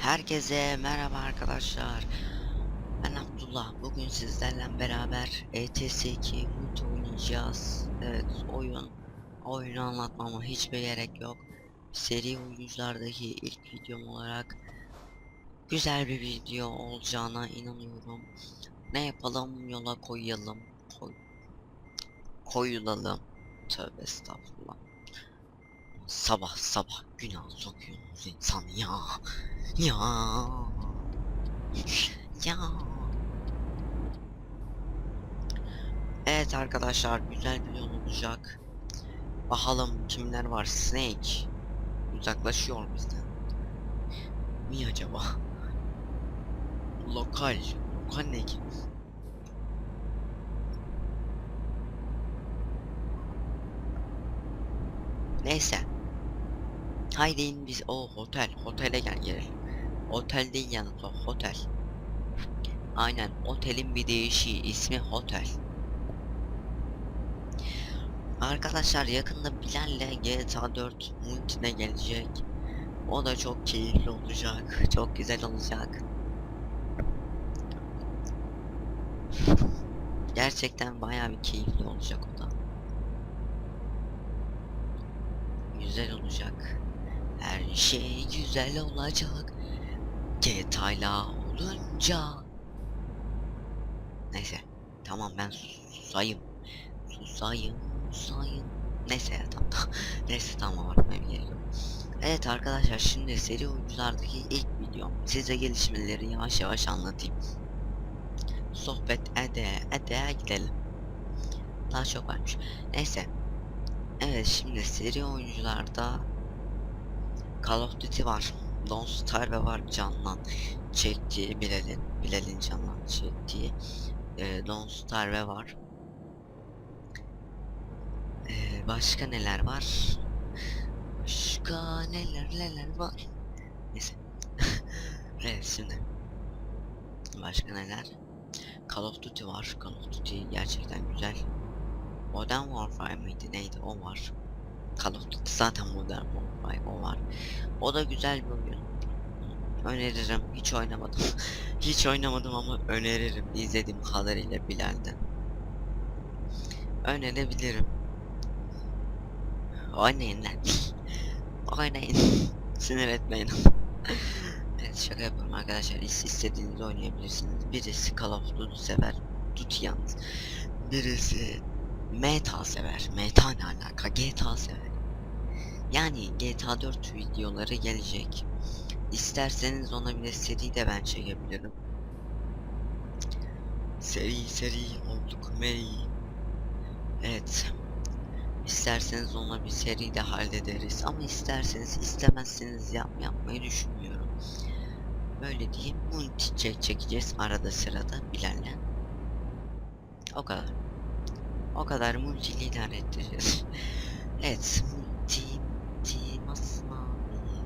Herkese merhaba arkadaşlar. Ben Abdullah. Bugün sizlerle beraber E ETS2 Multi oynayacağız. Evet oyun. Oyunu anlatmama hiçbir gerek yok. Seri oyunculardaki ilk videom olarak güzel bir video olacağına inanıyorum. Ne yapalım yola koyalım. Koy koyulalım. Tövbe estağfurullah. Sabah sabah günah sokuyorsunuz insan ya. Ya. Ya. Evet arkadaşlar güzel bir yol olacak. Bakalım kimler var. Snake uzaklaşıyor bizden. Mi acaba? Lokal. Lokal ne ki? Neyse. Haydi biz o otel. Otele gel gelelim. Otel değil yalnız o otel. Aynen otelin bir değişiği ismi otel. Arkadaşlar yakında Bilal'le GTA 4 Multi'ne gelecek. O da çok keyifli olacak. Çok güzel olacak. Gerçekten bayağı bir keyifli olacak o da. Güzel olacak. Her şey güzel olacak. GTA'yla olunca. Neyse. Tamam ben susayım. Susayım, susayım. Neyse ya tamam. Neyse tamam abartmaya gerek yok. Evet arkadaşlar şimdi seri oyunculardaki ilk videom. Size gelişmeleri yavaş yavaş anlatayım. Sohbet ede ede gidelim. Daha çok varmış. Neyse. Evet şimdi seri oyuncularda Call of Duty var. Lone Star ve var Canlan çektiği Bilal'in Bilal'in Canlan çektiği e, Lone Star ve var. E, başka neler var? Başka neler neler var? Neyse. evet şimdi. Başka neler? Call of Duty var. Call of Duty gerçekten güzel. Modern Warfare mıydı neydi o var. Call of Duty zaten Modern Warfare o var. O da güzel bir oyun. Öneririm. Hiç oynamadım. Hiç oynamadım ama öneririm. İzlediğim kadarıyla Bilal'den. Önerebilirim. Oynayın lan. Oynayın. Sinir etmeyin. evet şaka yapıyorum arkadaşlar. İs istediğinizi oynayabilirsiniz. Birisi Call of Duty sever. Duty yalnız. Birisi Meta sever. Meta ne alaka? GTA sever. Yani GTA 4 videoları gelecek. İsterseniz ona bir de seri de ben çekebilirim. Seri seri olduk meri. Evet. İsterseniz ona bir seri de hallederiz ama isterseniz istemezseniz yap yapmayı düşünmüyorum. Böyle diyeyim çek çekeceğiz arada sırada Bilal'le. O kadar. O kadar multi idare ettireceğiz. evet multi multi masmavi.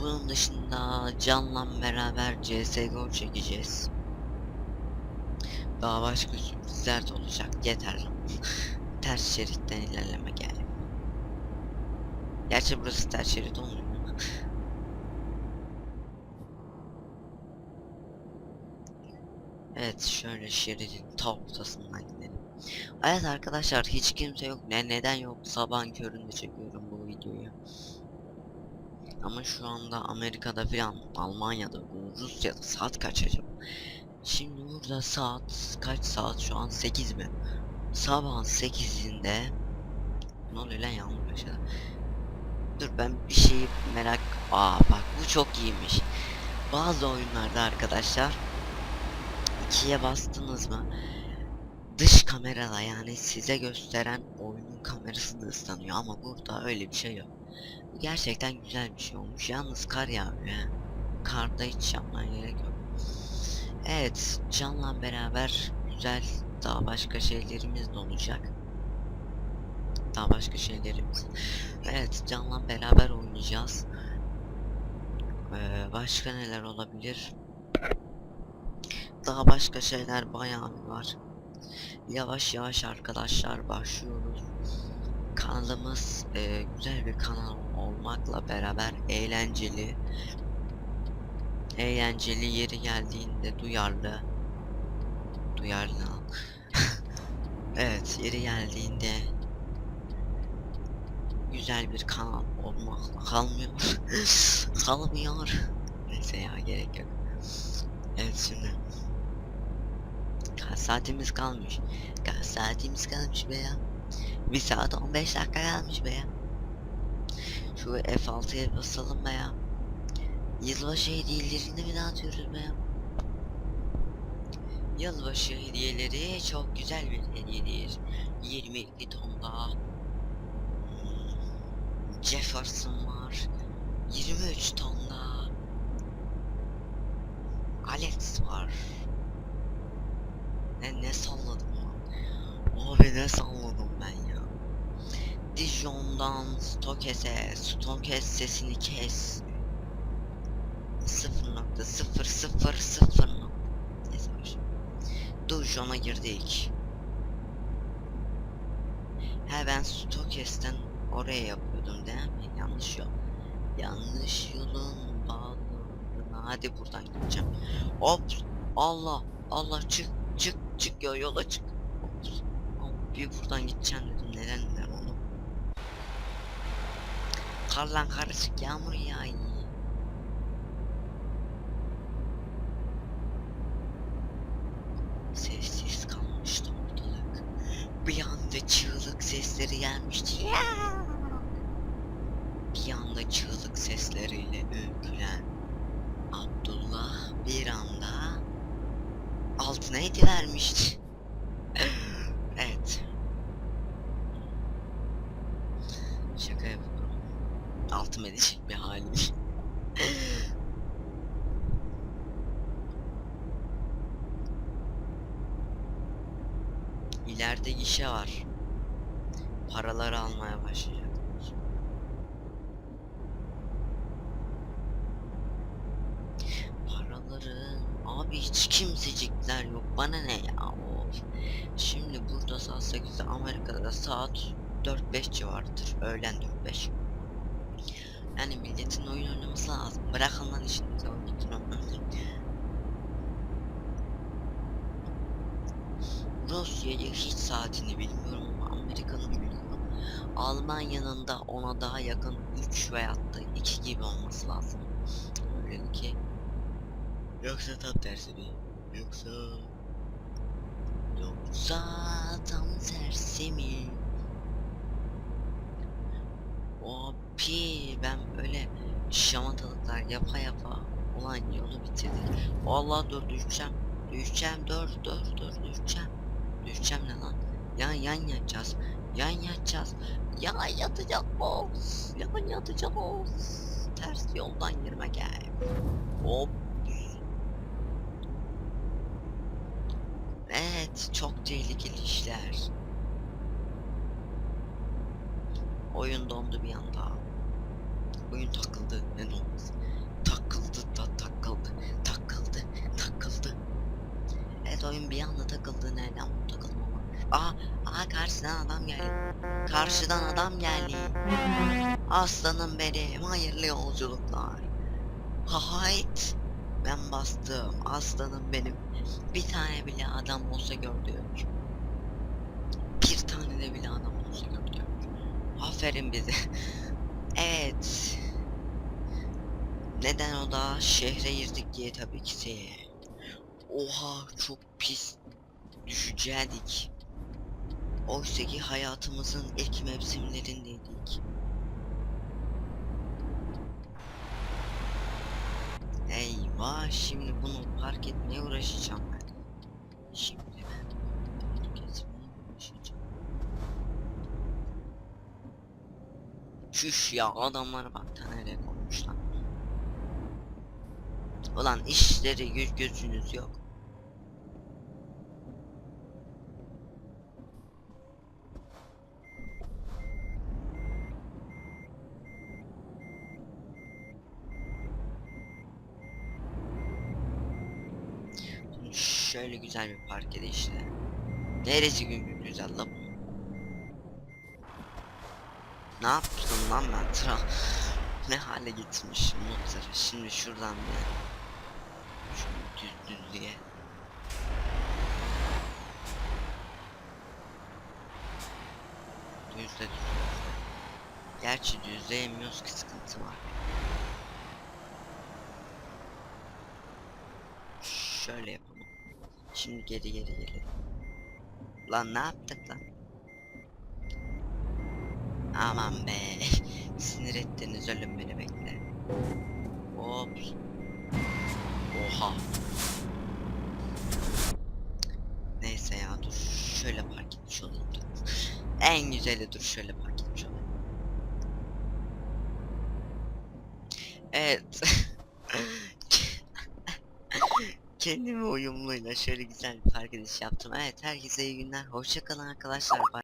Bunun dışında Can'la beraber CSGO çekeceğiz. Daha başka sürprizler de olacak. Yeter. ters şeritten ilerleme gel. Gerçi burası ters şerit olmuyor Evet şöyle şeridin ta ortasından gidelim. Evet arkadaşlar hiç kimse yok. Ne neden yok? Sabahın köründe çekiyorum bu videoyu. Ama şu anda Amerika'da falan, Almanya'da, Rusya'da saat kaç acaba? Şimdi burada saat kaç saat şu an 8 mi? Sabahın 8'inde Ne oluyor lan yağmur başladı. Dur ben bir şeyi merak... Aa bak bu çok iyiymiş. Bazı oyunlarda arkadaşlar ikiye bastınız mı dış kamerada yani size gösteren oyunun kamerası da ıslanıyor ama burada öyle bir şey yok. Gerçekten güzel bir şey olmuş. Yalnız kar yağıyor ya. Karda hiç yapmaya gerek yok. Evet, Can'la beraber güzel daha başka şeylerimiz de olacak. Daha başka şeylerimiz. Evet, Can'la beraber oynayacağız. Ee, başka neler olabilir? Daha başka şeyler bayağı var. Yavaş yavaş arkadaşlar başlıyoruz. Kanalımız e, güzel bir kanal olmakla beraber eğlenceli. Eğlenceli yeri geldiğinde duyarlı. Duyarlı. Evet yeri geldiğinde güzel bir kanal olmakla kalmıyor. Kalmıyor. Neyse ya gerek yok. Evet şimdi kaç saatimiz kalmış kaç saatimiz kalmış be ya bir saat 15 dakika kalmış be ya şu F6'ya basalım be ya Yılbaşı hediyelerini mi dağıtıyoruz be ya? Yılbaşı hediyeleri çok güzel bir hediyedir. 22 tonda Jefferson var. 23 tonda Alex var. Ne ne salladım lan? Abi ne salladım ben ya? Dijon'dan Stokes'e, Stokes sesini kes. 0.000 Neyse. Dijon'a girdik. He ben Stokes'ten oraya yapıyordum değil mi? Yanlış yol. Yanlış yolun bağlarına. Hadi buradan gideceğim. Hop. Allah. Allah çık. Çık. Çık ya yola çık. Bir buradan gideceğim dedim. Neden ben onu? Karlan karışık yağmur yağıyor. Sessiz kalmıştı ortalık. Bir anda çığlık sesleri gelmişti. Ya! Bir anda çığlık sesleriyle öykülen Abdullah bir anda altına vermişti. evet. Şaka yapıyorum. Altım edecek bir halim. İleride gişe var. Paraları almaya başlayacaklar. Paraları abi hiç kimsecikler yok bana ne ya of. Şimdi burada saat 8'de Amerika'da da saat 4-5 civarıdır öğlen 4-5 yani milletin oyun oynaması lazım bırakın lan işinizi gidin Rusya'yı hiç saatini bilmiyorum ama Amerika'nın biliyorum. Almanya'nın da ona daha yakın 3 veyahut da 2 gibi olması lazım. Öyle ki. Yoksa tam tersi mi? Yoksa... Yoksa tam tersi mi? Opi ben böyle şamatalıklar yapa yapa olan yolu bitirdik. Allah dur düşeceğim. Düşeceğim dur dur dur düşeceğim. Düşeceğim ne lan? Ya yan yatacağız. Yan yatacağız. Ya yatacağız. Yan yatacağız. Ters yoldan girme gel. Hop. Çok tehlikeli işler. Oyun dondu bir anda. Oyun takıldı. Ne olmaz? Takıldı da takıldı. Takıldı. Takıldı. Evet oyun bir anda takıldı. Nereden bu takılma var? Aa, aa karşıdan adam geldi. Karşıdan adam geldi. Aslanım benim. Hayırlı yolculuklar. Hayt. Ben bastım. Aslanım benim. Bir tane bile adam olsa gördük. Bir tane de bile adam olsa gördük. Aferin bize. evet. Neden o da şehre girdik diye tabii ki. Oha çok pis düşeceğiz. Oysa ki hayatımızın ilk mevsimlerindeydik. Eyvah şimdi bunu fark etmeye uğraşacağım ben. Şimdi ben fark etmeye uğraşacağım. Şuş ya adamlar bak nereye koymuşlar. Ulan işleri göz gözünüz yok. Şimdi Şöyle güzel bir parkede işte. Neresi gün güzel la? Ne yaptım lan ben tra ne hale getirmişim notları. Şimdi şuradan bir şu düz düzlüğe. Düzle düzle. Gerçi düzleyemiyoruz ki sıkıntı var. Şöyle yapalım. Şimdi geri geri gelelim. Lan ne yaptık lan? Aman be. Sinir ettiniz ölüm beni bekle. Hop. Oha. Neyse ya dur. Şöyle park etmiş olayım dur. En güzeli dur şöyle park etmiş olayım. Evet. Kendime uyumluyla şöyle güzel bir park yaptım. Evet herkese iyi günler. Hoşçakalın arkadaşlar. Bye.